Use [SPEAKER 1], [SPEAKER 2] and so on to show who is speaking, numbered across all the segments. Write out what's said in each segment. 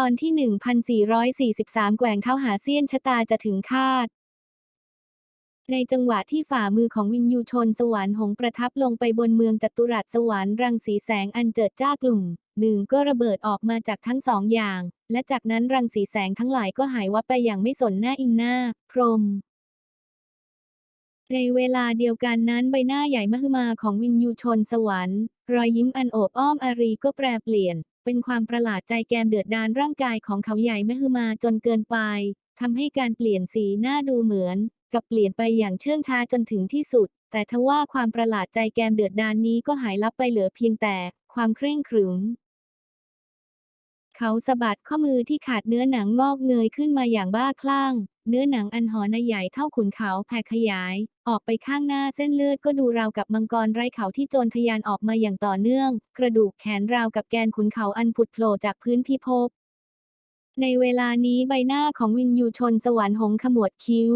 [SPEAKER 1] ตอนที่ 1443 แกว่งเท้าหาเซียนชะตาจะถึงคาด ในจังหวะที่ฝ่ามือของวินยูชนสวรรค์หงประทับลงไปบนเมืองจัตุรัสสวรรค์รังสีแสงอันเจิดจ้ากลุ่มหนึ่งก็ระเบิดออกมาจากทั้งสองอย่าง และจากนั้นรังสีแสงทั้งหลายก็หายวับไปอย่างไม่สนหน้าอินหน้า พรมในเวลาเดียวกันนั้นใบหน้าใหญ่มหึมาของวินยูชนสวรรค์ รอยยิ้มอันโอบอ้อมอารีก็แปรเปลี่ยน เป็นความประหลาดใจแกมเดือดดานร่างกายของเขาใหญ่มหึมาจนเกินไปทำให้การเปลี่ยนสีหน้าดูเหมือน กับเปลี่ยนไปอย่างเชื่องช้าจนถึงที่สุด แต่ทว่าความประหลาดใจแกมเดือดดานนี้ก็หายลับไปเหลือเพียงแต่ความเคร่งขรึมเขาสะบัดข้อมือที่ขาดเนื้อหนังงอกเงยขึ้นมาอย่างบ้าคลั่ง เนื้อหนังอันหอนใหญ่เท่าขุนเขาแผ่ขยาย ออกไปข้างหน้าเส้นเลือดก็ดูราวกับมังกรไร้เขาที่โจรทะยานออกมาอย่างต่อเนื่อง กระดูกแขนราวกับแกนขุนเขาอันผุดโผล่จากพื้นพิภพในเวลานี้ใบหน้าของวินยูชนสวรรค์หงส์ขมวดคิ้ว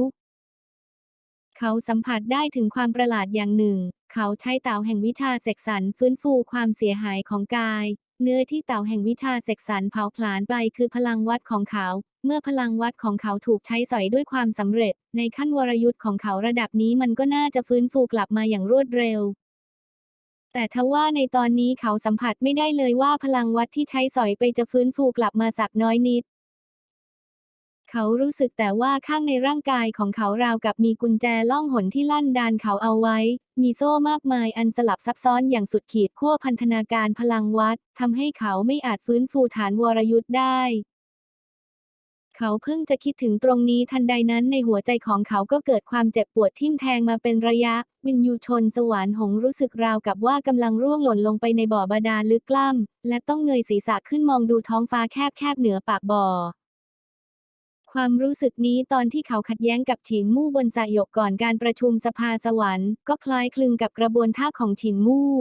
[SPEAKER 1] เขาสัมผัสได้ถึงความประหลาดอย่างหนึ่ง เขาใช้เต่าแห่งวิชาเสกสรรฟื้นฟูความเสียหายของกาย เนื้อที่เต่าแห่งวิชาเสกสรรเผาผลาญไปคือพลังวัดของเขา เมื่อพลังวัดของเขาถูกใช้สอยด้วยความสำเร็จ ในขั้นวรยุทธ์ของเขาระดับนี้มันก็น่าจะฟื้นฟูกลับมาอย่างรวดเร็ว แต่ทว่าในตอนนี้เขาสัมผัสไม่ได้เลยว่าพลังวัดที่ใช้สอยไปจะฟื้นฟูกลับมาสักน้อยนิด เขารู้สึกแต่ว่าข้างในร่างกายของเขาราวกับมีกุญแจล่องหนที่ลั่นดานเขาเอาไว้ มีโซ่มากมายอันสลับซับซ้อนอย่างสุดขีดขั้วพันธนาการพลังวัดทำให้เขาไม่อาจฟื้นฟูฐานวรยุทธ์ได้ เขาเพิ่งจะคิดถึงตรงนี้ทันใดนั้นในหัวใจของเขาก็เกิดความเจ็บปวดทิ่มแทงมาเป็นระยะ วินยูชนสวรรค์หงรู้สึกราวกับว่ากำลังร่วงหล่นลงไปในบ่อบาดาลลึกกล้ำและต้องเงยศีรษะขึ้นมองดูท้องฟ้าแคบๆเหนือปากบ่อ ความรู้สึกนี้ตอนที่เขาขัดแย้งกับฉินมู่บนสะหยกก่อนการประชุมสภาสวรรค์ก็คล้ายคลึงกับกระบวนท่าของฉินมู่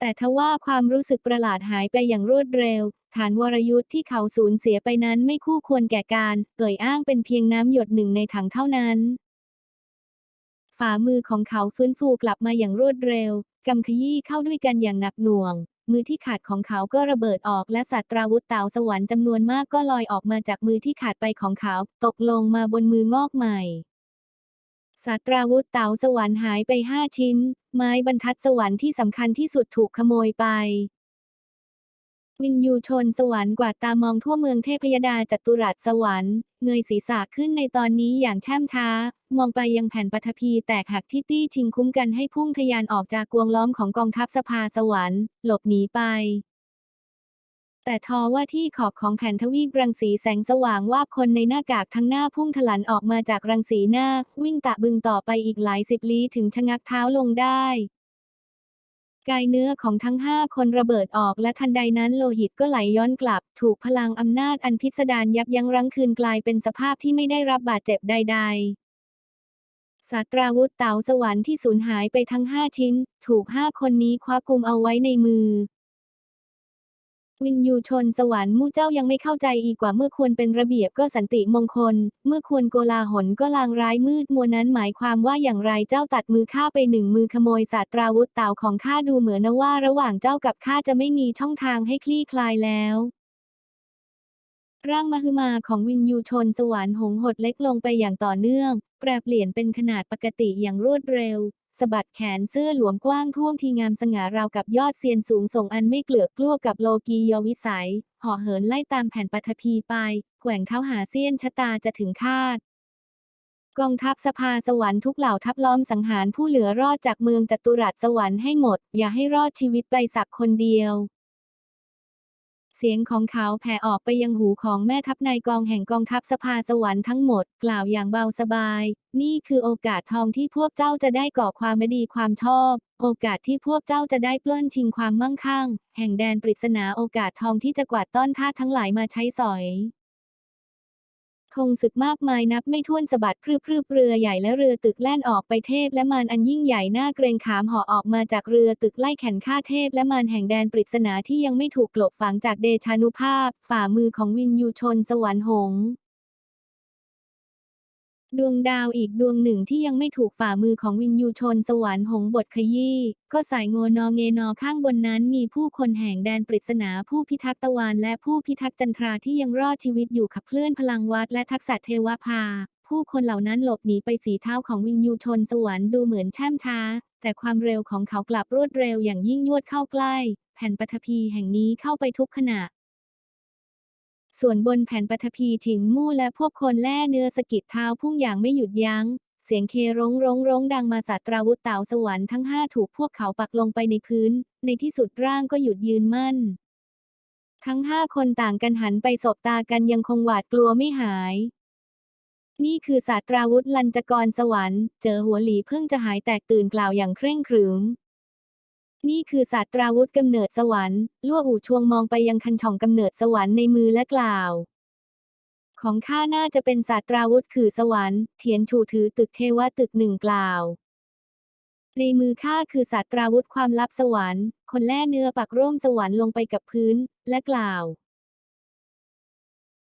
[SPEAKER 1] แต่ทว่าความรู้สึกประหลาดหายไปอย่างรวดเร็ว ฐานวรยุทธ์ที่เขาสูญเสียไปนั้นไม่คู่ควรแก่การเอ่ยอ้างเป็นเพียงน้ำหยดหนึ่งในถังเท่านั้น ฝ่ามือของเขาฟื้นฟูกลับมาอย่างรวดเร็ว กำขยี้เข้าด้วยกันอย่างหนักหน่วง มือที่ขาดของเขาก็ระเบิดออกและสัตราวุธเต่าสวรรค์จำนวนมากก็ลอยออกมาจากมือที่ขาดไปของเขา ตกลงมาบนมืองอกใหม่สัตราวุธเต่าสวรรค์หายไปห้าชิ้น ไม้บรรทัดสวรรค์ที่สำคัญที่สุดถูกขโมยไป วินยูชนสวรรค์กวาดตามองทั่วเมืองเทพยดาจัตุรัสสวรรค์ เงยศีรษะขึ้นในตอนนี้อย่างแช่มช้า มองไปยังแผ่นปฐพีแตกหักที่ตี้ชิงคุ้มกันให้พุ่งทะยานออกจากกวงล้อมของกองทัพสภาสวรรค์ หลบหนีไป แต่ทว่าที่ขอบของแผ่นทวีปรังสีแสงสว่างว่าบคนในหน้ากากทั้งหน้าพุ่งถลันออกมาจากรังสีหน้า วิ่งตะบึงต่อไปอีกหลายสิบลี้ถึงชะงักเท้าลงได้ กายเนื้อของทั้งห้าคนระเบิดออกและทันใดนั้นโลหิตก็ไหลย้อนกลับ ถูกพลังอำนาจอันพิสดารยับยั้งรั้งคืนกลายเป็นสภาพที่ไม่ได้รับบาดเจ็บใด ๆศาสตราวุธเต๋าสวรรค์ที่สูญหายไปทั้งห้าชิ้น ถูกห้าคนนี้คว้ากุมเอาไว้ในมือ วินยูชนสวรรค์มู่เจ้ายังไม่เข้าใจอีกว่าเมื่อควรเป็นระเบียบก็สันติมงคล เมื่อควรโกลาหลก็ลางร้ายมืดมัวนั้นหมายความว่าอย่างไรเจ้าตัดมือข้าไปหนึ่งมือขโมยศาสตราวุธเต่าของข้าดูเหมือนนะว่าระหว่างเจ้ากับข้าจะไม่มีช่องทางให้คลี่คลายแล้วร่างมหึมาของวินยูชนสวรรค์หงส์หดเล็กลงไปอย่างต่อเนื่อง แปรเปลี่ยนเป็นขนาดปกติอย่างรวดเร็ว สะบัดแขนเสื้อหลวมกว้างท่วงทีงามสง่าราวกับยอดเซียนสูงส่งอันไม่เกลือกกลัวกับโลกียวิสัย ห่อเหินไล่ตามแผ่นปฐพีไป แกว่งเท้าหาเซียนชะตาจะถึงคาดกองทัพสภาสวรรค์ทุกเหล่าทัพล้อมสังหารผู้เหลือรอดจากเมืองจัตุรัสสวรรค์ให้หมด อย่าให้รอดชีวิตไปสักคนเดียว เสียงของเขาแผ่ออกไปยังหูของแม่ทัพนายกองแห่งกองทัพสภาสวรรค์ทั้งหมด กล่าวอย่างเบาสบาย นี่คือโอกาสทองที่พวกเจ้าจะได้ก่อความไม่ดีความชอบ โอกาสที่พวกเจ้าจะได้ปล้นชิงความมั่งคั่ง แห่งแดนปริศนาโอกาสทองที่จะกวาดต้อนท่าทั้งหลายมาใช้สอย ธงศึกมากมายนับไม่ถ้วนสะบัดพรืบพรืบเรือใหญ่และเรือตึกแล่นออกไปเทพและมารอันยิ่งใหญ่หน้าเกรงขามห่อออกมาจากเรือตึกไล่แข่นฆ่าเทพและมารแห่งแดนปริศนาที่ยังไม่ถูกกลบฝังจากเดชานุภาพ ฝ่ามือของวินยูชนสวรรค์หงส์ ดวงดาวอีกดวงหนึ่งที่ยังไม่ถูกฝ่ามือของวินยูชนสวรรค์หงบทขยี้ ก็สายโงนอเงนอข้างบนนั้นมีผู้คนแห่งแดนปริศนาผู้พิทักษ์ตะวันและผู้พิทักษ์จันทราที่ยังรอดชีวิตอยู่ขับเคลื่อนพลังวัดและทักษะเทวภา ผู้คนเหล่านั้นหลบหนีไปฝีเท้าของวินยูชนสวรรค์ดูเหมือนแช่มช้า แต่ความเร็วของเขากลับรวดเร็วอย่างยิ่งยวดเข้าใกล้ แผ่นปฐพีแห่งนี้เข้าไปทุกขณะ ส่วนบนแผ่นปฐพีฉิงมู่และพวกคนแล่เนื้อสกิดเท้าพุ่งอย่างไม่หยุดยัง้ง เสียงเคร้องร้องร้องดังมาสัตราวุธเต่าสวรรค์ทั้งห้าถูกพวกเขาปักลงไปในพื้น ในที่สุดร่างก็หยุดยืนมั่น ทั้งห้าคนต่างกันหันไปสบตากันยังคงหวาดกลัวไม่หาย นี่คือศาสตราวุธลัญจกรสวรรค์ เจอหัวหลีเพิ่งจะหายแตกตื่นกล่าวอย่างเคร่งขรึม นี่คือศาสตราวุธกำเนิดสวรรค์ลั่วอู่ชวงมองไปยังคันช่องกำเนิดสวรรค์ในมือและกล่าว ของข้าน่าจะเป็นศาสตราวุธคือสวรรค์เทียนชูถือตึกเทวะตึกหนึ่งกล่าว ในมือข้าคือศาสตราวุธความลับสวรรค์ คนแล่เนื้อปักร่มสวรรค์ลงไปกับพื้น และกล่าว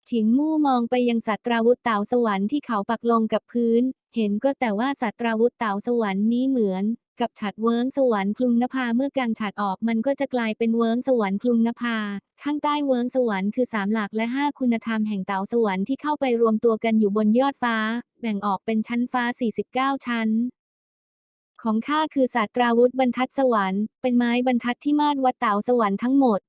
[SPEAKER 1] ฉิงมู่มองไปยังสัตราวุธเต่าสวรรค์ที่เขาปักลงกับพื้น เห็นก็แต่ว่าสัตราวุธเต่าสวรรค์นี้เหมือน กับฉัดเวิ้งสวรรค์คลุงนภาเมื่อกางฉัดออกมันก็จะกลายเป็นเวิ้งสวรรค์คลุงนภา ข้างใต้เวิ้งสวรรค์คือสามหลักและห้าคุณธรรมแห่งเต่าสวรรค์ที่เข้าไปรวมตัวกันอยู่บนยอดฟ้า แบ่งออกเป็นชั้นฟ้า 49 ชั้นของข้าคือศาสตราวุธบรรทัดสวรรค์ เป็นไม้บรรทัดที่มาดวัดเต่าสวรรค์ทั้งหมด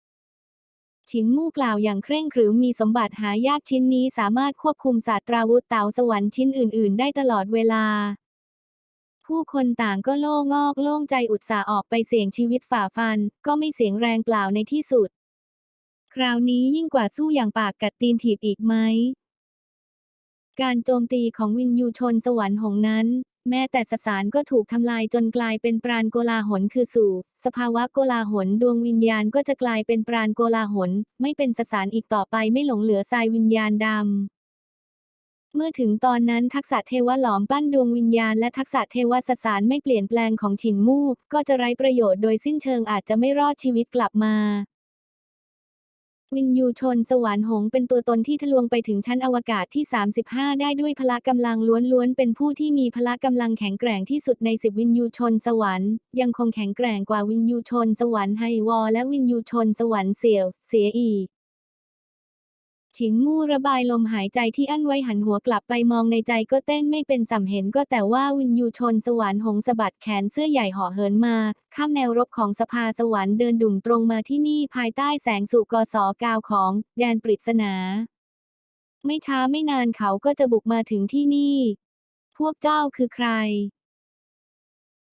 [SPEAKER 1] ฉิงมู่กล่าวอย่างเคร่งขรึมมีสมบัติหายากชิ้นนี้สามารถควบคุมศาสตราวุธเต่าสวรรค์ชิ้นอื่น ๆ ได้ตลอดเวลา ผู้คนต่างก็โล่งอกโล่งใจอุตส่าห์ออกไปเสี่ยงชีวิตฝ่าฟัน ก็ไม่เสียงแรงเปล่าในที่สุด คราวนี้ยิ่งกว่าสู้อย่างปากกัดตีนถีบอีกไหม การโจมตีของวินยูชนสวรรค์หงนั้น แม้แต่สสารก็ถูกทำลายจนกลายเป็นปราณโกลาหลคือสู่ สภาวะโกลาหลดวงวิญญาณก็จะกลายเป็นปราณโกลาหลไม่เป็นสสารอีกต่อไปไม่หลงเหลือทรายวิญญาณดำ เมื่อถึงตอนนั้นทักษะเทวะหลอมปั้นดวงวิญญาณและทักษะเทวะสสารไม่เปลี่ยนแปลงของฉินมู่ก็จะไร้ประโยชน์โดยสิ้นเชิงอาจจะไม่รอดชีวิตกลับมาวินยูชนสวรรค์หงเป็นตัวตนที่ทะลวงไปถึงชั้นอวกาศที่ 35 ได้ด้วยพละกำลังล้วนๆ เป็นผู้ที่มีพละกำลังแข็งแกร่งที่สุดในสิบวินยูชนสวรรค์ยังคงแข็งแกร่งกว่าวินยูชนสวรรค์ไฮวอและวินยูชนสวรรค์เสี่ยว เสียอีก ฉิงมู่ระบายลมหายใจที่อั้นไว้หันหัวกลับไปมองในใจก็เต้นไม่เป็นสำเห็นก็แต่ว่าวินยูชนสวรรค์หงส์สะบัดแขนเสื้อใหญ่ห่อเหินมา ข้ามแนวรบของสภาสวรรค์เดินดุ่มตรงมาที่นี่ภายใต้แสงสุกสกาวของแดนปริศนา ไม่ช้าไม่นานเขาก็จะบุกมาถึงที่นี่ พวกเจ้าคือใคร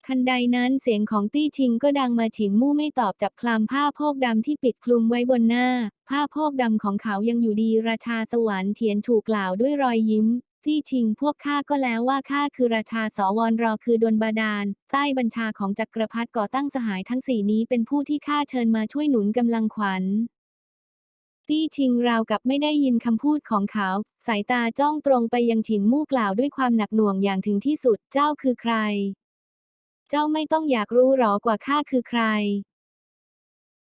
[SPEAKER 1] ทันใดนั้นเสียงของตี้ชิงก็ดังมาฉินมู่ไม่ตอบจับคลำผ้าโพกดำที่ปิดคลุมไว้บนหน้า ผ้าโพกดำของเขายังอยู่ดีราชาสวรรค์เทียนถูกกล่าวด้วยรอยยิ้ม ตี้ชิงพวกข้าก็แล้วว่าข้าคือราชาสวรรอคือดนบาดาล ใต้บัญชาของจักรพรรดิก่อตั้งสหายทั้งสี่นี้เป็นผู้ที่ข้าเชิญมาช่วยหนุนกำลังขวัญตี้ชิงราวกับไม่ได้ยินคำพูดของเขา สายตาจ้องตรงไปยังฉินมู่กล่าวด้วยความหนักหน่วงอย่างถึงที่สุดเจ้าคือใคร เจ้าไม่ต้องอยากรู้หรอกว่าข้าคือใคร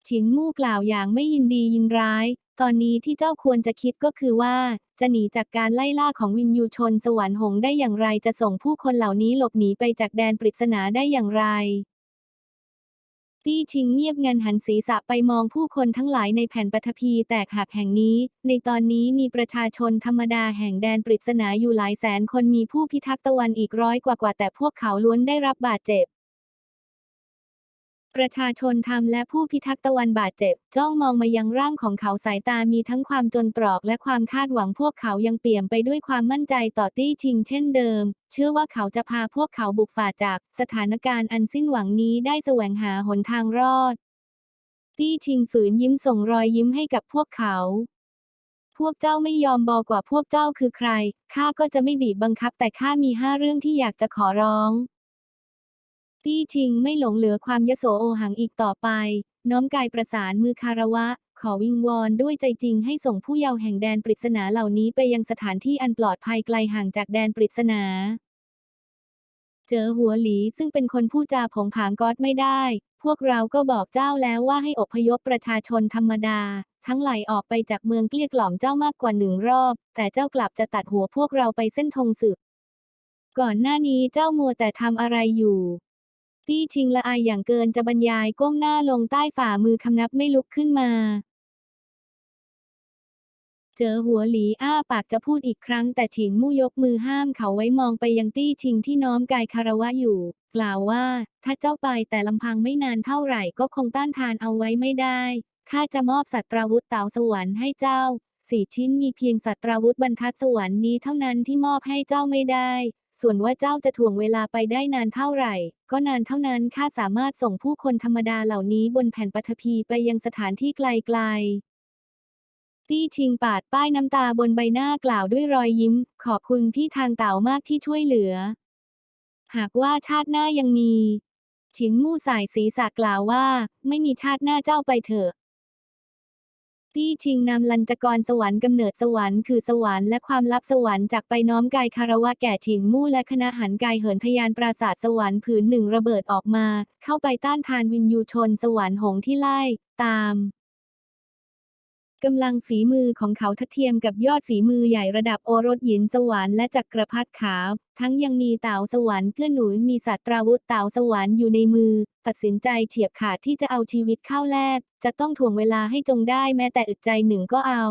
[SPEAKER 1] ถิงมู่กล่าวอย่างไม่ยินดียินร้าย ตอนนี้ที่เจ้าควรจะคิดก็คือว่า จะหนีจากการไล่ล่าของวินยูชนสวรรค์หงได้อย่างไรจะส่งผู้คนเหล่านี้หลบหนีไปจากแดนปริศนาได้อย่างไร ตี้ชิงเงียบงันหันศีรษะไปมองผู้คนทั้งหลายในแผ่นปฐพีแตกหักแห่งนี้ ในตอนนี้มีประชาชนธรรมดาแห่งแดนปริศนาอยู่หลายแสนคนมีผู้พิทักษ์ตะวันอีกร้อยกว่ากว่าแต่พวกเขาล้วนได้รับบาดเจ็บ ประชาชนทำและผู้พิทักษ์ตะวันบาดเจ็บ จ้องมองมายังร่างของเขาสายตามีทั้งความจนตรอกและความคาดหวังพวกเขายังเปี่ยมไปด้วยความมั่นใจต่อตี้ชิงเช่นเดิม เชื่อว่าเขาจะพาพวกเขาบุกฝ่าจากสถานการณ์อันสิ้นหวังนี้ได้แสวงหาหนทางรอด ตี้ชิงฝืนยิ้มส่งรอยยิ้มให้กับพวกเขา พวกเจ้าไม่ยอมบอกว่าพวกเจ้าคือใครข้าก็จะไม่บีบบังคับแต่ข้ามีห้าเรื่องที่อยากจะขอร้อง ตี้ชิงไม่หลงเหลือความยโสโอหังอีกต่อไป น้อมกายประสานมือคารวะ ขอวิงวอนด้วยใจจริงให้ส่งผู้เยาว์แห่งแดนปริศนาเหล่านี้ไปยังสถานที่อันปลอดภัยไกลห่างจากแดนปริศนา เจอหัวหลีซึ่งเป็นคนพูดจาผงผางก๊อดไม่ได้ พวกเราก็บอกเจ้าแล้วว่าให้อพยพประชาชนธรรมดา ทั้งไหลออกไปจากเมืองเกลี้ยกล่อมเจ้ามากกว่าหนึ่งรอบ แต่เจ้ากลับจะตัดหัวพวกเราไปเส้นธงศึกก่อนหน้านี้เจ้ามัวแต่ทำอะไรอยู่ ตี้ชิงละอายอย่างเกินจะบรรยายก้มหน้าลงใต้ฝ่ามือคำนับไม่ลุกขึ้นมา เจอหัวหลีอ้าปากจะพูดอีกครั้ง แต่ฉิงมู่ยกมือห้ามเขาไว้มองไปยังตี้ชิงที่น้อมกายคารวะอยู่ กล่าวว่า ถ้าเจ้าไปแต่ลำพังไม่นานเท่าไหร่ก็คงต้านทานเอาไว้ไม่ได้ข้าจะมอบสัตราวุธเต๋าสวรรค์ให้เจ้าสี่ชิ้นมีเพียงสัตราวุธบรรทัดสวรรค์นี้เท่านั้นที่มอบให้เจ้าไม่ได้ ส่วนว่าเจ้าจะถ่วงเวลาไปได้นานเท่าไหร่ ก็นานเท่านั้นข้าสามารถส่งผู้คนธรรมดาเหล่านี้บนแผ่นปฐพีไปยังสถานที่ไกลๆ ตี้ชิงปาดป้ายน้ำตาบนใบหน้ากล่าวด้วยรอยยิ้ม ขอบคุณพี่ทางเต่ามากที่ช่วยเหลือ หากว่าชาติหน้ายังมี ฉิงมู่สายศีรษะกล่าวว่า ไม่มีชาติหน้าเจ้าไปเถอะ ตี้ชิงนำลัญจกรสวรรค์กำเนิดสวรรค์คือสวรรค์และความลับสวรรค์จากไปน้อมกายคารวะแก่ชิงมู่และคณะหันกายเหินทยานปราสาทสวรรค์ผืนหนึ่งระเบิดออกมา เข้าไปต้านทานวินยูชนสวรรค์หงที่ไล่ ตาม กำลังฝีมือของเขาทัดเทียมกับยอดฝีมือใหญ่ระดับโอรสหยินสวรรค์และจักรพรรดิขาว ทั้งยังมีเต่าสวรรค์เกื้อหนุนมีสัตราวุธเต่าสวรรค์อยู่ในมือ ตัดสินใจเฉียบขาดที่จะเอาชีวิตเข้าแลกจะต้องถ่วงเวลาให้จงได้แม้แต่อึดใจหนึ่งก็เอา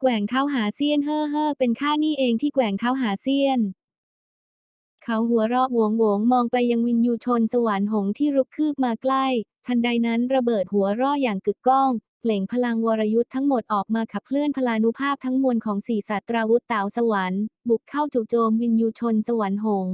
[SPEAKER 1] แกว่งเท้าหาเซียนเฮ่อเฮ่อเป็นข้านี่เองที่แกว่งเท้าหาเซียนเขาหัวเราะโหวงโหวงมองไปยังวินยูชนสวรรค์หงที่รุกคืบมาใกล้ ทันใดนั้นระเบิดหัวเราะอย่างกึกก้อง เปล่งพลังวรยุทธ์ทั้งหมดออกมาขับเคลื่อนพลานุภาพทั้งมวลของสี่สัตราวุธเต่าสวรรค์ บุกเข้าจู่โจมวินยูชนสวรรค์หง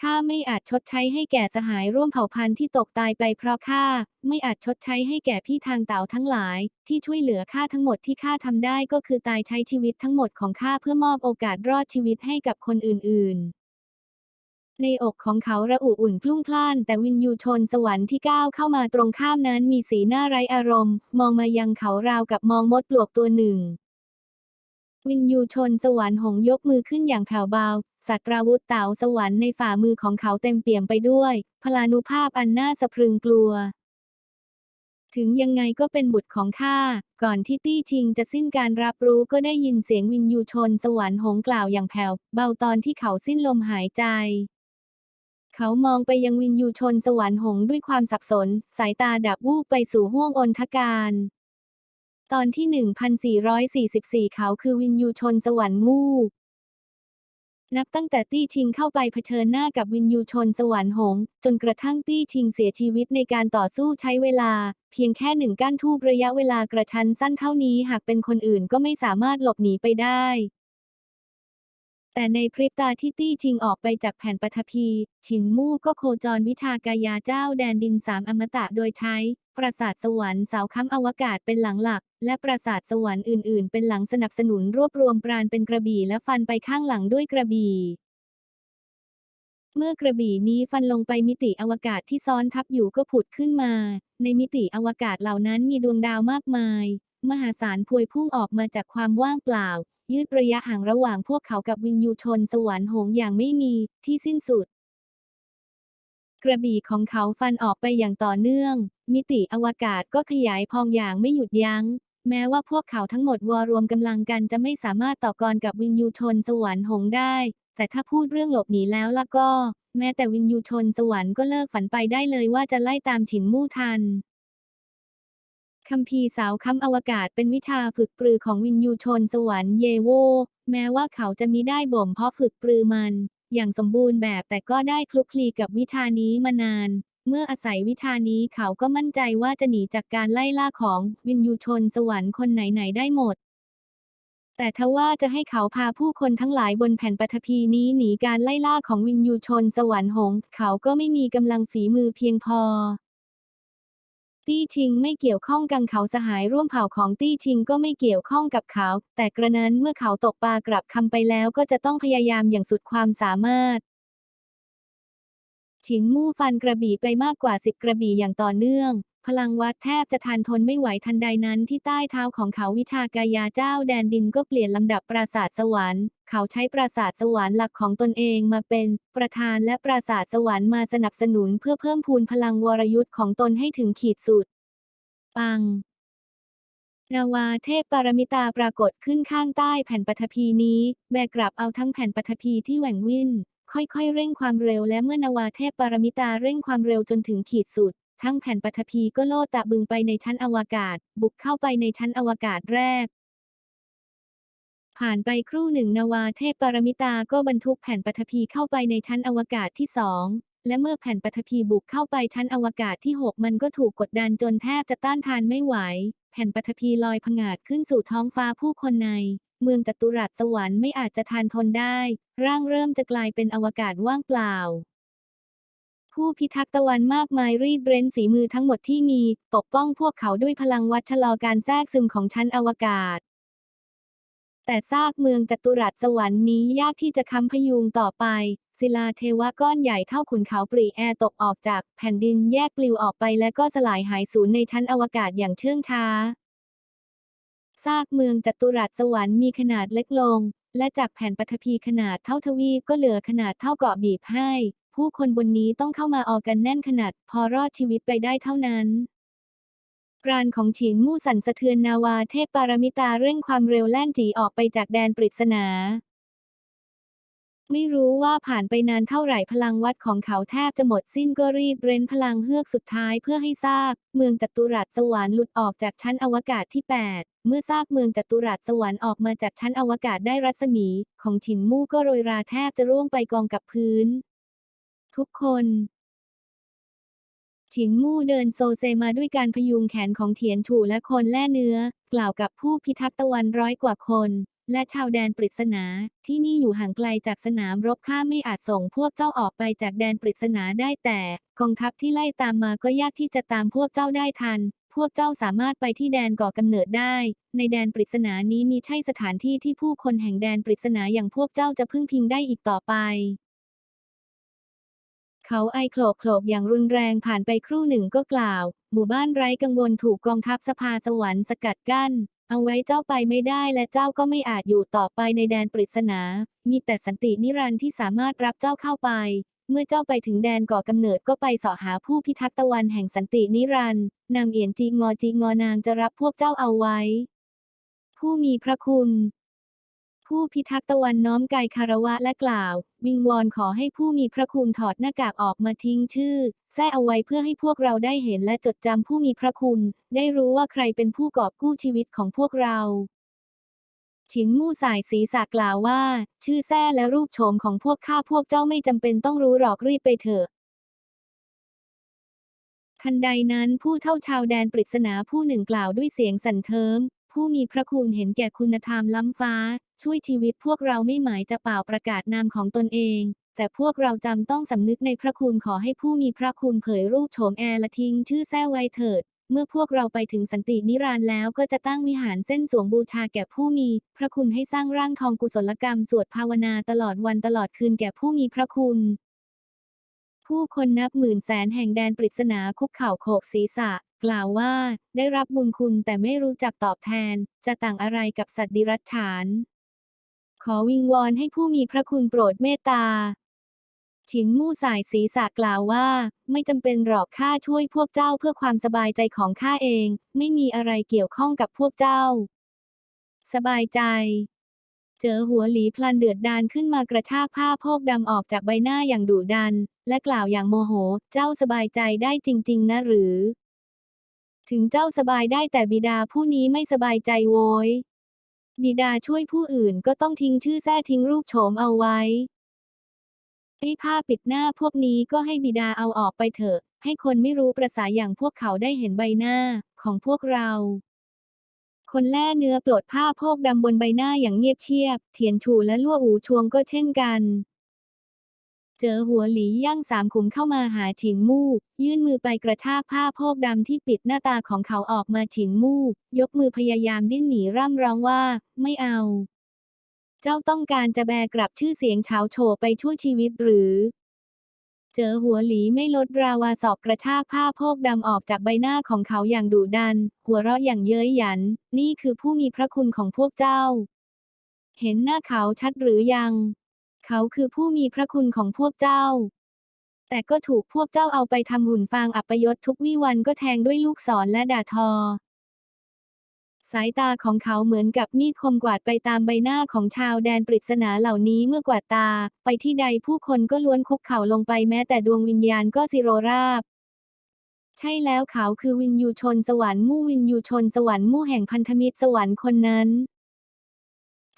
[SPEAKER 1] ข้าไม่อาจชดใช้ให้แก่สหายร่วมเผ่าพันธุ์ที่ตกตายไปเพราะข้าไม่อาจชดใช้ให้แก่พี่ทางเต่าทั้งหลาย ที่ช่วยเหลือข้าทั้งหมดที่ข้าทำได้ก็คือตายใช้ชีวิตทั้งหมดของข้าเพื่อมอบโอกาสรอดชีวิตให้กับคนอื่นๆ ในอกของเขาระอุอุ่นพลุ่งพล่าน แต่วินยูชนสวรรค์ที่ก้าวเข้ามาตรงข้ามนั้นมีสีหน้าไร้อารมณ์ มองมายังเขาราวกับมองมดปลวกตัวหนึ่ง วินยูชนสวรรค์หงยกมือขึ้นอย่างแผ่วเบาสัตราวุธเต่าสวรรค์ในฝ่ามือของเขาเต็มเปี่ยมไปด้วย พลานุภาพอันน่าสะพรึงกลัว ถึงยังไงก็เป็นบุตรของข้า ก่อนที่ตี้ชิงจะสิ้นการรับรู้ก็ได้ยินเสียงวินยูชนสวรรค์หงกล่าวอย่างแผ่วเบาตอนที่เขาสิ้นลมหายใจ เขามองไปยังวินยูชนสวรรค์หงด้วยความสับสน สายตาดับวูบไปสู่ห้วงอนทการ ตอนที่ 1444 เขาคือวินยูชนสวรรค์งูนับตั้งแต่ตี้ชิงเข้าไปเผชิญหน้ากับวินยูชนสวรรค์หง จนกระทั่งตี้ชิงเสียชีวิตในการต่อสู้ใช้เวลา เพียงแค่หนึ่งก้านทูบระยะเวลากระชั้นสั้นเท่านี้หากเป็นคนอื่นก็ไม่สามารถหลบหนีไปได้ แต่ในพริบตาที่ตี้ชิงออกไปจากแผ่นปฐพี ชิงมู่ก็โคจรวิชากายาเจ้าแดนดินสามอมตะโดยใช้ ปราสาทสวรรค์เสาค้ำอวกาศเป็นหลังหลัก และปราสาทสวรรค์อื่นๆ เป็นหลังสนับสนุนรวบรวมปราณเป็นกระบี่และฟันไปข้างหลังด้วยกระบี่เมื่อกระบี่นี้ฟันลงไปมิติอวกาศที่ซ้อนทับอยู่ก็ผุดขึ้นมา ในมิติอวกาศเหล่านั้นมีดวงดาวมากมาย มหาศาลพวยพุ่งออกมาจากความว่างเปล่า ยืดระยะห่างระหว่างพวกเขากับวินยูชนสวรรค์หงอย่างไม่มีที่สิ้นสุด กระบี่ของเขาฟันออกไปอย่างต่อเนื่อง มิติอวกาศก็ขยายพองอย่างไม่หยุดยัง้ง แม้ว่าพวกเขาทั้งหมดวอรวมกำลังกันจะไม่สามารถต่อกรกับวินยูชนสวรรค์หงได้ แต่ถ้าพูดเรื่องหลบหนีแล้วล่ะก็ แม้แต่วินยูชนสวรรค์ก็เลิกฝันไปได้เลยว่าจะไล่ตามฉินมู่ทัน คัมภีร์สาวค้ำอวกาศเป็นวิชาฝึกปรือของวินยูชนสวรรค์เยโว แม้ว่าเขาจะมิได้บ่มเพาะฝึกปรือมัน อย่างสมบูรณ์แบบแต่ก็ได้คลุกคลีกับวิชานี้มานาน เมื่ออาศัยวิชานี้เขาก็มั่นใจว่าจะหนีจากการไล่ล่าของวินยูชนสวรรค์คนไหนๆได้หมด แต่ทว่าจะให้เขาพาผู้คนทั้งหลายบนแผ่นปฐพีนี้หนีการไล่ล่าของวินยูชนสวรรค์หง เขาก็ไม่มีกำลังฝีมือเพียงพอ ตี้ชิงไม่เกี่ยวข้องกังเขาสหายร่วมเผ่าของตี้ชิงก็ไม่เกี่ยวข้องกับเขา แต่กระนั้นเมื่อเขาตกปลากลับคำไปแล้วก็จะต้องพยายามอย่างสุดความสามารถฉิงมู่ฟันกระบี่ไปมากกว่าสิบกระบี่อย่างต่อเนื่อง พลังวัดแทบจะทานทนไม่ไหวทันใดนั้นที่ใต้เท้าของเขาวิชากายาเจ้าแดนดินก็เปลี่ยนลำดับปราสาทสวรรค์ เขาใช้ปราสาทสวรรค์หลักของตนเองมาเป็น ประธานและปราสาทสวรรค์มาสนับสนุนเพื่อเพิ่มพูนพลังวรยุทธ์ของตนให้ถึงขีดสุด ปังนาวาเทพปารมิตาปรากฏขึ้นข้างใต้แผ่นปฐพีนี้แบกกลับเอาทั้งแผ่นปฐพีที่แหว่งวิ่นค่อยๆ เร่งความเร็วและเมื่อนาวาเทพปารมิตาเร่งความเร็วจนถึงขีดสุด ทั้งแผ่นปฐพีก็โลดตะบึงไปในชั้นอวกาศ บุกเข้าไปในชั้นอวกาศแรก ผ่านไปครู่หนึ่งนาวาเทพปรมิตาก็บรรทุกแผ่นปฐพีเข้าไปในชั้นอวกาศที่สองและเมื่อแผ่นปฐพีบุกเข้าไปชั้นอวกาศที่ 6 มันก็ถูกกดดันจนแทบจะต้านทานไม่ไหว แผ่นปฐพีลอยผงาดขึ้นสู่ท้องฟ้าผู้คนใน เมืองจัตุรัสสวรรค์ไม่อาจจะทานทนได้ ร่างเริ่มจะกลายเป็นอวกาศว่างเปล่า ผู้พิทักษ์ตะวันมากมายรีดเร้นฝีมือทั้งหมดที่มี ปกป้องพวกเขาด้วยพลังวัดชะลอการแทรกซึมของชั้นอวกาศ แต่ซากเมืองจัตุรัสสวรรค์นี้ยากที่จะค้ำพยุงต่อไป ศิลาเทวะก้อนใหญ่เท่าขุนเขาปรีแอร์ตกออกจากแผ่นดินแยกปลิวออกไปและก็สลายหายสูญในชั้นอวกาศอย่างเชื่องช้า ซากเมืองจัตุรัสสวรรค์มีขนาดเล็กลงและจากแผ่นปฐพีขนาดเท่าทวีปก็เหลือขนาดเท่าเกาะบีบให้ ผู้คนบนนี้ต้องเข้ามาออกกันแน่นขนาด พอรอดชีวิตไปได้เท่านั้นปราณของฉินมู่สั่นสะเทือนนาวาเทพปารมิตาเร่งความเร็วแล่นจีออกไปจากแดนปริศนา ไม่รู้ว่าผ่านไปนานเท่าไหร่พลังวัดของเขาแทบจะหมดสิ้นก็รีบเร้นพลังเฮือกสุดท้ายเพื่อให้ซาก เมืองจัตุรัสสวรรค์หลุดออกจากชั้นอวกาศที่ 8 เมื่อซากเมืองจัตุรัสสวรรค์ออกมาจากชั้นอวกาศได้รัศมี ของฉินมู่ก็โรยราแทบจะร่วงไปกองกับพื้น ทุกคนฉินมู่เดินโซเซมาด้วยการพยุงแขนของเถียนถูและคนแล่เนื้อ กล่าวกับผู้พิทักษ์ตะวันร้อยกว่าคน และชาวแดนปริศนา ที่นี่อยู่ห่างไกลจากสนามรบข้าไม่อาจส่งพวกเจ้าออกไปจากแดนปริศนาได้แต่กองทัพที่ไล่ตามมาก็ยากที่จะตามพวกเจ้าได้ทัน พวกเจ้าสามารถไปที่แดนก่อกำเนิดได้ ในแดนปริศนานี้มีใช่สถานที่ที่ผู้คนแห่งแดนปริศนาอย่างพวกเจ้าจะพึ่งพิงได้อีกต่อไป เขาไอโคลกโคลกอย่างรุนแรงผ่านไปครู่หนึ่งก็กล่าว หมู่บ้านไร้กังวลถูกกองทัพสภาสวรรค์สกัดกั้น เอาไว้เจ้าไปไม่ได้และเจ้าก็ไม่อาจอยู่ต่อไปในแดนปริศนา มีแต่สันตินิรันดร์ที่สามารถรับเจ้าเข้าไป เมื่อเจ้าไปถึงแดนก่อกำเนิดก็ไปเสาะหาผู้พิทักษ์ตะวันแห่งสันตินิรันดร์นางเอียนจีงอจีงอนางจะรับพวกเจ้าเอาไว้ ผู้มีพระคุณ ผู้พิทักษ์ตะวันน้อมกายคารวะและกล่าว วิงวอนขอให้ผู้มีพระคุณถอดหน้ากากออกมาทิ้งชื่อแท้เอาไว้เพื่อให้พวกเราได้เห็นและจดจำผู้มีพระคุณ ได้รู้ว่าใครเป็นผู้กอบกู้ชีวิตของพวกเราฉินมู่สายศีรษะกล่าวว่า ชื่อแท้และรูปโฉมของพวกข้าพวกเจ้าไม่จำเป็นต้องรู้หรอกรีบไปเถอะทันใดนั้นผู้เท่าชาวแดนปริศนาผู้หนึ่งกล่าวด้วยเสียงสั่นเทิม ผู้มีพระคุณเห็นแก่คุณธรรมล้ำฟ้า ช่วยชีวิตพวกเราไม่หมายจะเป่าประกาศนามของตนเอง แต่พวกเราจำต้องสำนึกในพระคุณขอให้ผู้มีพระคุณเผยรูปโฉมแอร์ละทิ้งชื่อแท้ไว้เถิด เมื่อพวกเราไปถึงสันตินิรันดร์แล้วก็จะตั้งวิหารเส้นสวงบูชาแก่ผู้มี พระคุณให้สร้างร่างทองกุศลกรรมสวดภาวนาตลอดวันตลอดคืนแก่ผู้มีพระคุณผู้คนนับหมื่นแสนแห่งแดนปริศนาคุกเข่าโขกศีรษะ กล่าวว่าได้รับบุญคุณแต่ไม่รู้จักตอบแทน จะต่างอะไรกับสัตว์ดิรัจฉาน ขอวิงวอนให้ผู้มีพระคุณโปรดเมตตาฉินมู่สายศีรษะกล่าวว่า ไม่จำเป็นหรอกข้าช่วยพวกเจ้าเพื่อความสบายใจของข้าเอง ไม่มีอะไรเกี่ยวข้องกับพวกเจ้า สบายใจ เจอหัวหลีพลันเดือดดานขึ้นมากระชากผ้าโพกดำออกจากใบหน้าอย่างดุดัน และกล่าวอย่างโมโห เจ้าสบายใจได้จริง ๆ นะหรือ ถึงเจ้าสบายได้แต่บิดาผู้นี้ไม่สบายใจโว้ย บิดาช่วยผู้อื่นก็ต้องทิ้งชื่อแท้ทิ้งรูปโฉมเอาไว้ไอ้ผ้าปิดหน้าพวกนี้ก็ให้บิดาเอาออกไปเถอะ ให้คนไม่รู้ประษาอย่างพวกเขาได้เห็นใบหน้าของพวกเรา คนแล่เนื้อปลดผ้าโพกดำบนใบหน้าอย่างเงียบเชียบเทียนชูและลั่วอูชวงก็เช่นกัน เจอหัวหลีย่างสามขุมเข้ามาหาฉินมู่ ยื่นมือไปกระชากผ้าโพกดำที่ปิดหน้าตาของเขาออกมาฉินมู่ ยกมือพยายามดิ้นหนีร่ำร้องว่า ไม่เอา เจ้าต้องการจะแบกกลับชื่อเสียงเฉาโฉไปชั่วชีวิตหรือ เจอหัวหลีไม่ลดราวาสอกกระชากผ้าโพกดำออกจากใบหน้าของเขาอย่างดุดัน หัวเราะอย่างเย้ยหยัน นี่คือผู้มีพระคุณของพวกเจ้า เห็นหน้าเขาชัดหรือยัง เขาคือผู้มีพระคุณของพวกเจ้า แต่ก็ถูกพวกเจ้าเอาไปทำหุ่นฟางอัปยศทุกวิวันก็แทงด้วยลูกศรและด่าทอ สายตาของเขาเหมือนกับมีดคมกวาดไปตามใบหน้าของชาวแดนปริศนาเหล่านี้เมื่อกวาดตา ไปที่ใดผู้คนก็ล้วนคุกเข่าลงไปแม้แต่ดวงวิญญาณก็สิโรราบใช่แล้วเขาคือวินยูชนสวรรค์มู่วินยูชนสวรรค์มู่แห่งพันธมิตรสวรรค์คนนั้น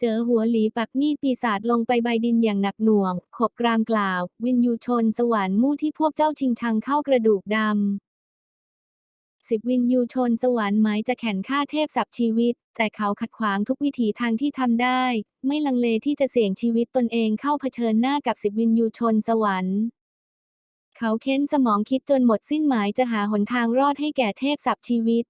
[SPEAKER 1] เจอหัวหลีปักมีดปีศาจลงไปใบดินอย่างหนักหน่วง ขบกรามกล่าว วินยูชนสวรรค์มู่ที่พวกเจ้าชิงชังเข้ากระดูกดำสิบวินยูชนสวรรค์หมายจะแข่นฆ่าเทพสับชีวิต แต่เขาขัดขวางทุกวิถีทางที่ทำได้ ไม่ลังเลที่จะเสี่ยงชีวิตตนเองเข้าเผชิญหน้ากับสิบวินยูชนสวรรค์เขาเค้นสมองคิดจนหมดสิ้นหมายจะหาหนทางรอดให้แก่เทพสับชีวิต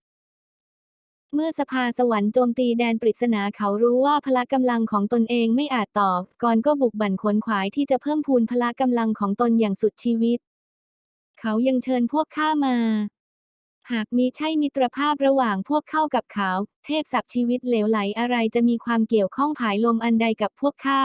[SPEAKER 1] เมื่อสภาสวรรค์โจมตีแดนปริศนาเขารู้ว่าพละกำลังของตนเองไม่อาจต่อก่อนก็บุกบั่นขวนขวายที่จะเพิ่มพูนพละกำลังของตนอย่างสุดชีวิต เขายังเชิญพวกข้ามา หากมีใช่มิตรภาพระหว่างพวกเข้ากับเขา เทพสับชีวิตเหลวไหลอะไรจะมีความเกี่ยวข้องผายลมอันใดกับพวกข้า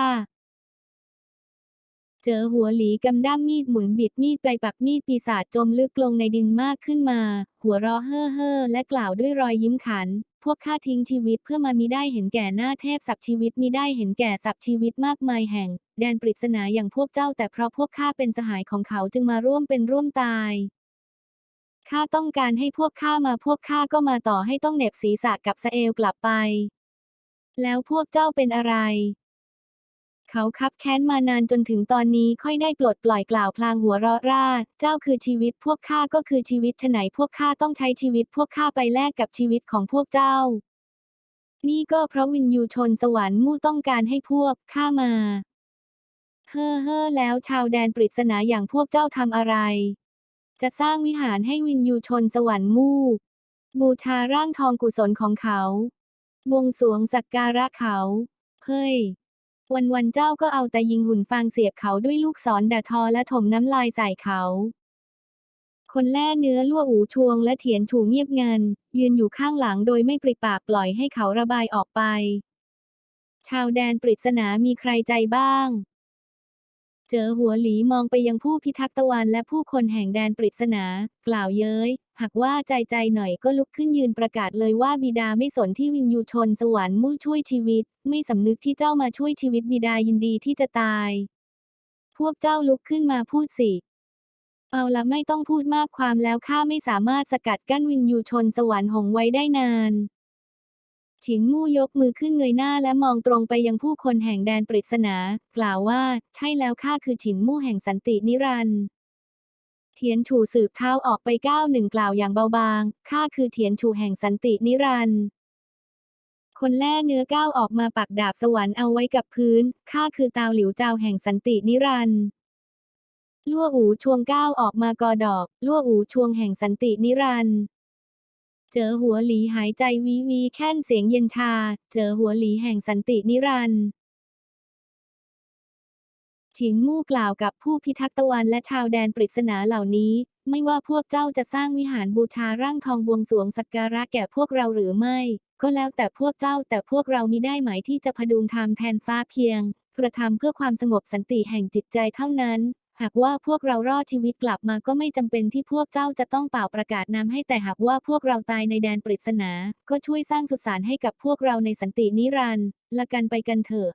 [SPEAKER 1] เจอหัวหลีกำด้ามมีดหมุนบิดมีดไปปักมีดปีศาจจมลึกลงในดินมากขึ้นมา หัวเราะเฮ่อเฮ่อและกล่าวด้วยรอยยิ้มขัน พวกข้าทิ้งชีวิตเพื่อมามีได้เห็นแก่หน้าเทพสับชีวิตมีได้เห็นแก่สับชีวิตมากมายแห่ง แดนปริศนาอย่างพวกเจ้า แต่เพราะพวกข้าเป็นสหายของเขาจึงมาร่วมเป็นร่วมตายข้าต้องการให้พวกข้ามาพวกข้าก็มาต่อให้ต้องเหน็บศีรษะกับสเอลกลับไป แล้วพวกเจ้าเป็นอะไร เขาคับแค้นมานานจนถึงตอนนี้ค่อยได้ปลดปล่อยกล่าวพลางหัวเราะร่า เจ้าคือชีวิตพวกข้าก็คือชีวิตฉไหนพวกข้าต้องใช้ชีวิตพวกข้าไปแลกกับชีวิตของพวกเจ้า นี่ก็เพราะวินยูชนสวรรค์มู่ต้องการให้พวกข้ามา เฮ่อเฮ่อแล้วชาวแดนปริศนาอย่างพวกเจ้าทำอะไร จะสร้างวิหารให้วินยูชนสวรรค์มู่บูชาร่างทองกุศลของเขาบวงสรวงสักการะเขา เฮ้ย วันวันๆเจ้าก็เอาแต่ยิงหุ่นฟางเสียบเขาด้วยลูกศรด่าทอและถมน้ำลายใส่เขา คนแล่เนื้อลั่วอูชวงและเถียนถูเงียบงัน ยืนอยู่ข้างหลังโดยไม่ปริปากปล่อยให้เขาระบายออกไป ชาวแดนปริศนามีใครใจบ้าง เจอหัวหลีมองไปยังผู้พิทักษ์ตะวันและผู้คนแห่งแดนปริศนา กล่าวเย้ย หากว่าใจใจหน่อยก็ลุกขึ้นยืนประกาศเลยว่าบิดาไม่สนที่วินยูชนสวรรค์มู่ช่วยชีวิต ไม่สำนึกที่เจ้ามาช่วยชีวิตบิดายินดีที่จะตาย พวกเจ้าลุกขึ้นมาพูดสิ เอาละไม่ต้องพูดมากความแล้วข้าไม่สามารถสกัดกั้นวินยูชนสวรรค์หงไว้ได้นาน ฉิงมู่ยกมือขึ้นเงยหน้าและมองตรงไปยังผู้คนแห่งแดนปริศนา กล่าวว่า ใช่แล้วข้าคือฉินมู่แห่งสันตินิรันดร์เทียนฉูสืบเท้าออกไปก้าวหนึ่งกล่าวอย่างเบาบาง ข้าคือเทียนฉูแห่งสันตินิรันดร์คนแล่เนื้อก้าวออกมาปักดาบสวรรค์เอาไว้กับพื้น ข้าคือตาวหลิวเจ้าแห่งสันตินิรันดร์ลั่วอูชวงก้าวออกมากอดอก ลั่วอูชวงแห่งสันตินิรันดร์ เจอหัวหลีหายใจวีวีแค่นเสียงเย็นชา เจอหัวหลีแห่งสันตินิรันดร์ฉิงมู่กล่าวกับผู้พิทักษ์ตะวันและชาวแดนปริศนาเหล่านี้ ไม่ว่าพวกเจ้าจะสร้างวิหารบูชาร่างทองบวงสวงสักการะแก่พวกเราหรือไม่ ก็แล้วแต่พวกเจ้าแต่พวกเรามิได้หมายที่จะพดุงทำแทนฟ้าเพียง กระทำเพื่อความสงบสันติแห่งจิตใจเท่านั้น หากว่าพวกเรารอดชีวิตกลับมาก็ไม่จำเป็นที่พวกเจ้าจะต้องเป่าประกาศนำให้แต่หากว่าพวกเราตายในแดนปริศนา ก็ช่วยสร้างสุสานให้กับพวกเราในสันตินิรันดร์ละกันไปกันเถอะ